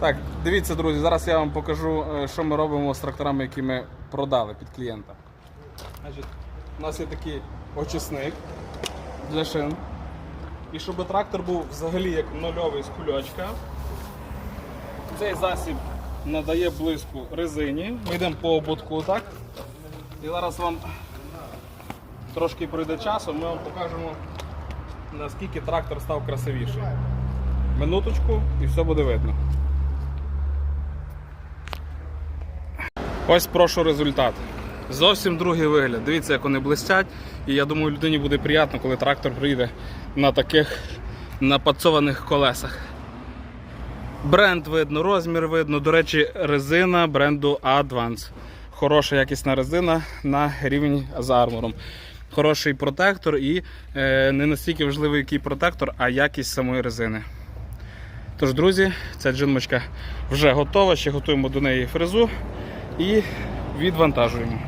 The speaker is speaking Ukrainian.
Так, дивіться, друзі, зараз я вам покажу, е, що ми робимо з тракторами, які ми продали під клієнта. У нас є такий очисник для шин. І щоб трактор був взагалі як нульовий з кульочка, цей засіб надає блиску резині. Ми йдемо по ободку, так? І зараз вам трошки пройде часу, ми вам покажемо, наскільки трактор став красивіший. Минуточку і все буде видно. Ось прошу результат. Зовсім другий вигляд. Дивіться, як вони блистять. І я думаю, людині буде приємно, коли трактор приїде на таких напацованих колесах. Бренд видно, розмір видно. До речі, резина бренду Advance. Хороша якісна резина на рівні з армором. Хороший протектор і е, не настільки важливий який протектор, а якість самої резини. Тож, друзі, ця джинмочка вже готова, ще готуємо до неї фрезу і відвантажуємо.